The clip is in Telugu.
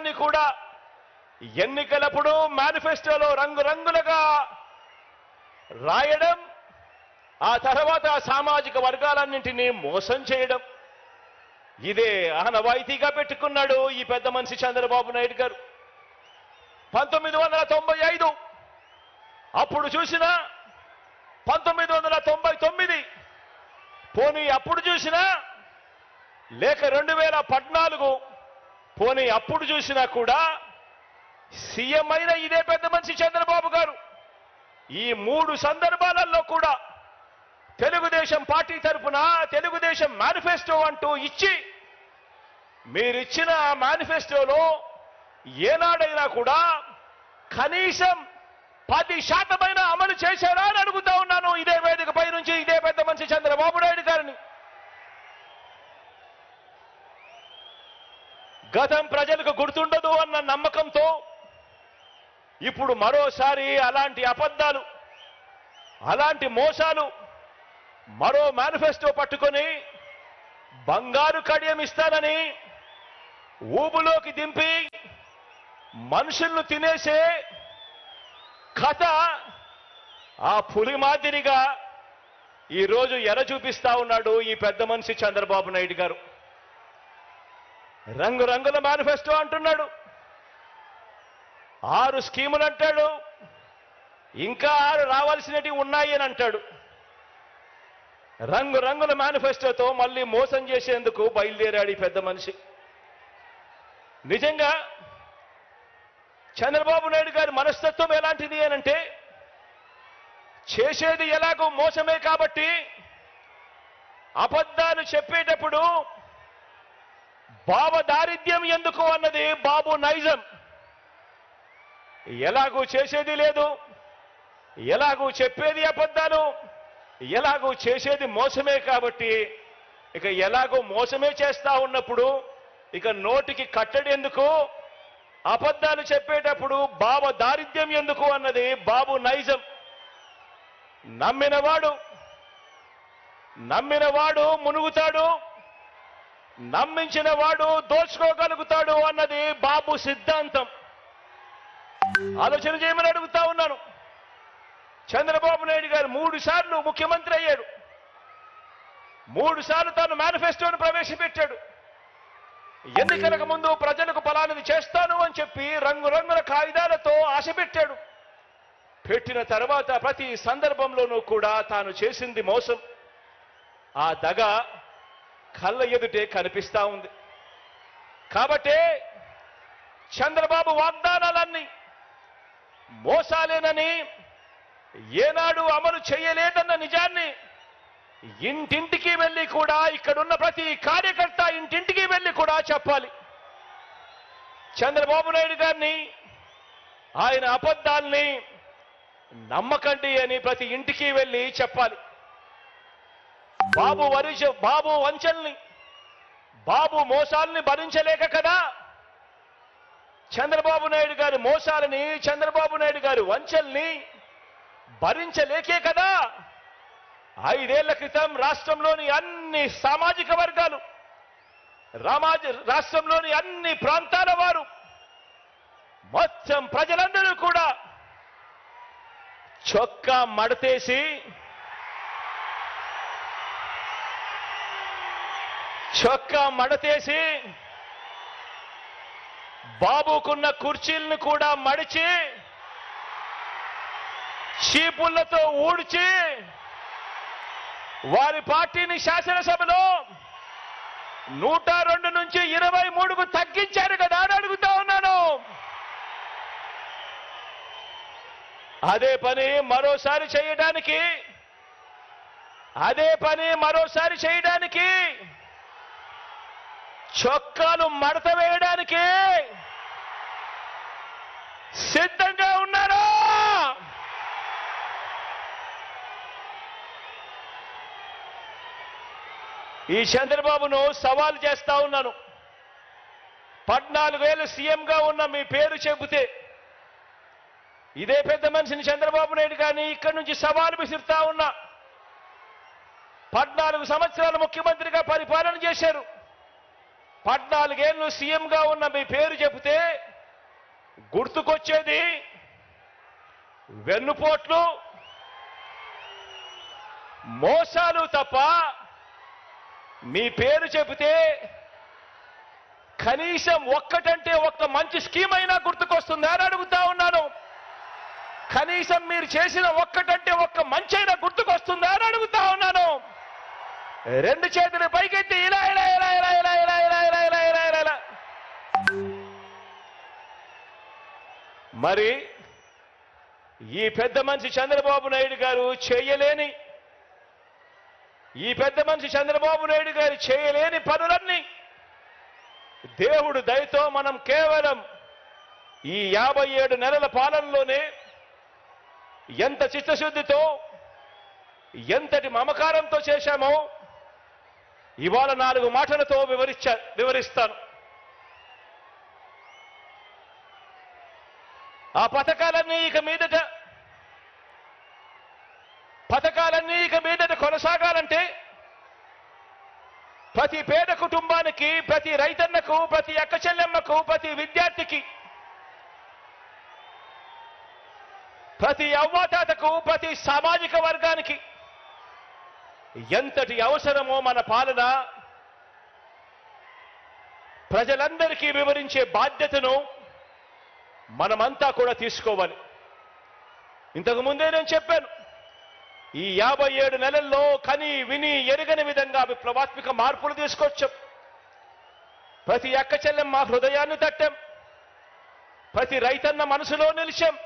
విషయాన్ని కూడా ఎన్నికలప్పుడు మేనిఫెస్టోలో రంగురంగులుగా రాయడం ఆ తర్వాత సామాజిక వర్గాలన్నింటినీ మోసం చేయడం. ఇదే ఆనవాయితీగా పెట్టుకున్నాడు ఈ పెద్ద మనిషి చంద్రబాబు నాయుడు గారు. పంతొమ్మిది వందల తొంభై ఐదు అప్పుడు చూసిన పంతొమ్మిది వందల తొంభై తొమ్మిది పోనీ అప్పుడు చూసినా లేక రెండు వేల పద్నాలుగు పోనీ అప్పుడు చూసినా కూడా సీఎం అయిన ఇదే పెద్ద మనిషి చంద్రబాబు గారు. ఈ మూడు సందర్భాలలో కూడా తెలుగుదేశం పార్టీ తరఫున తెలుగుదేశం మేనిఫెస్టో అంటూ ఇచ్చి మీరిచ్చిన ఆ మేనిఫెస్టోలో ఏనాడైనా కూడా కనీసం పది శాతమైన అమలు చేశారా అని అడుగుతా ఉన్నాను ఇదే వేదికపై నుంచి ఇదే పెద్ద మనిషి చంద్రబాబు నాయుడు గారిని గతం ప్రజలకు గుర్తుండదు అన్న నమ్మకంతో ఇప్పుడు మరోసారి అలాంటి అబద్ధాలు అలాంటి మోసాలు మరో మేనిఫెస్టో పట్టుకొని బంగారు కడియం ఇస్తానని ఊబులోకి దింపి మనుషులను తినేసే కథ ఆ పులి మాదిరిగా ఈరోజు ఎర చూపిస్తా ఉన్నాడు ఈ పెద్ద మనిషి చంద్రబాబు నాయుడు గారు. రంగురంగుల మేనిఫెస్టో అంటున్నాడు. ఆరు స్కీములు అంటాడు ఇంకా ఆరు రావాల్సినవి ఉన్నాయి అని అంటాడు. రంగురంగుల మేనిఫెస్టోతో మళ్ళీ మోసం చేసేందుకు బయలుదేరాడు ఈ పెద్ద మనిషి. నిజంగా చంద్రబాబు నాయుడు గారి మనస్తత్వం ఎలాంటిది అనంటే చేసేది ఎలాగో మోసమే కాబట్టి అబద్ధాలు చెప్పేటప్పుడు బాబ దారిద్ర్యం ఎందుకు అన్నది బాబు నైజం. ఎలాగూ చేసేది లేదు ఎలాగూ చెప్పేది అబద్ధాలు ఎలాగూ చేసేది మోసమే కాబట్టి ఇక ఎలాగో మోసమే చేస్తా ఉన్నప్పుడు ఇక నోటికి కట్టడి ఎందుకు అబద్ధాలు చెప్పేటప్పుడు బావ దారిద్ర్యం ఎందుకు అన్నది బాబు నైజం. నమ్మినవాడు నమ్మినవాడు మునుగుతాడు నమ్మించిన వాడు దోచుకోగలుగుతాడు అన్నది బాబు సిద్ధాంతం. ఆలోచన చేయమని అడుగుతా ఉన్నాను. చంద్రబాబు నాయుడు గారు మూడు సార్లు ముఖ్యమంత్రి అయ్యాడు. మూడు సార్లు తాను మేనిఫెస్టోను ప్రవేశపెట్టాడు. ఎన్నికలకు ముందు ప్రజలకు ఫలానిది చేస్తాను అని చెప్పి రంగురంగుల కాగితాలతో ఆశ పెట్టాడు పెట్టిన తర్వాత ప్రతి సందర్భంలోనూ కూడా తాను చేసింది మోసం. ఆ దగ కళ్ళ ఎదుటే కనిపిస్తా ఉంది. కాబట్టే చంద్రబాబు వాగ్దానాలన్నీ మోసాలేనని ఏనాడు అమలు చేయలేదన్న నిజాన్ని ఇంటింటికి వెళ్ళి కూడా ఇక్కడున్న ప్రతి కార్యకర్త ఇంటింటికి వెళ్ళి కూడా చెప్పాలి. చంద్రబాబు నాయుడు గారిని ఆయన అబద్ధాల్ని నమ్మకండి అని ప్రతి ఇంటికి వెళ్ళి చెప్పాలి. బాబు వరిష బాబు వంచల్ని బాబు మోసాల్ని భరించలేక కదా? చంద్రబాబు నాయుడు గారి మోసాలని చంద్రబాబు నాయుడు గారి వంచల్ని భరించలేకే కదా? ఐదేళ్ళ క్రితం రాష్ట్రంలోని అన్ని సామాజిక వర్గాలు రామాజ రాష్ట్రంలోని అన్ని ప్రాంతాల వారు మొత్తం ప్రజలందరూ కూడా చొక్కా మడతేసి చొక్కా మడతేసి బాబుకున్న కుర్చీలను కూడా మడిచి చీపుళ్ళతో ఊడ్చి వారి పార్టీని శాసనసభలో నూట రెండు నుంచి ఇరవై మూడుకు తగ్గించారు కదా అని అడుగుతా ఉన్నాను. అదే పని మరోసారి చేయడానికి అదే పని మరోసారి చేయడానికి చొక్కాలు మడత వేయడానికి సిద్ధంగా ఉన్నారా? ఈ చంద్రబాబును సవాల్ చేస్తా ఉన్నాను. పద్నాలుగేళ్ళు సీఎంగా ఉన్న మీ పేరు చెబితే ఇదే పెద్ద మనిషిని చంద్రబాబు నాయుడు కానీ ఇక్కడి నుంచి సవాలు విసిరుతా ఉన్నా. పద్నాలుగు సంవత్సరాలు ముఖ్యమంత్రిగా పరిపాలన చేశారు. పద్నాలుగేళ్ళు సీఎంగా ఉన్న మీ పేరు చెబితే గుర్తుకొచ్చేది వెన్నుపోట్లు మోసాలు తప్ప మీ పేరు చెబితే కనీసం ఒక్కటంటే ఒక్క మంచి స్కీమ్ అయినా గుర్తుకొస్తుందా అని అడుగుతా ఉన్నాను. కనీసం మీరు చేసిన ఒక్కటంటే ఒక్క మంచి అయినా గుర్తుకొస్తుందా అని అడుగుతా ఉన్నాను. రెండు చేతులు పైకెత్తి ఇలా ఇలా ఇలా ఇలా ఇలా ఇలా మరి ఈ పెద్ద మనిషి చంద్రబాబు నాయుడు గారు చేయలేని ఈ పెద్ద మనిషి చంద్రబాబు నాయుడు గారు చేయలేని పనులన్నీ దేవుడు దయతో మనం కేవలం ఈ యాభై ఏడు నెలల పాలనలోనే ఎంత చిత్తశుద్ధితో ఎంతటి మమకారంతో చేశామో ఇవాళ నాలుగు మాటలతో వివరించ వివరిస్తాను. ఆ పథకాలన్నీ ఇక మీదట పథకాలన్నీ ఇక మీదట కొనసాగాలంటే ప్రతి పేద కుటుంబానికి ప్రతి రైతన్నకు ప్రతి అక్క చెల్లెమ్మకు ప్రతి విద్యార్థికి ప్రతి అవ్వాతాతకు ప్రతి సామాజిక వర్గానికి ఎంతటి అవసరమో మన పాలన ప్రజలందరికీ వివరించే బాధ్యతను మనమంతా కూడా తీసుకోవాలి. ఇంతకు ముందే నేను చెప్పాను ఈ యాభై ఏడు నెలల్లో కని విని ఎరగని విధంగా విప్లవాత్మిక మార్పులు తీసుకొచ్చాం. ప్రతి అక్క చెల్లెం మా హృదయాన్ని తట్టాం. ప్రతి రైతన్న మనసులో నిలిచాం.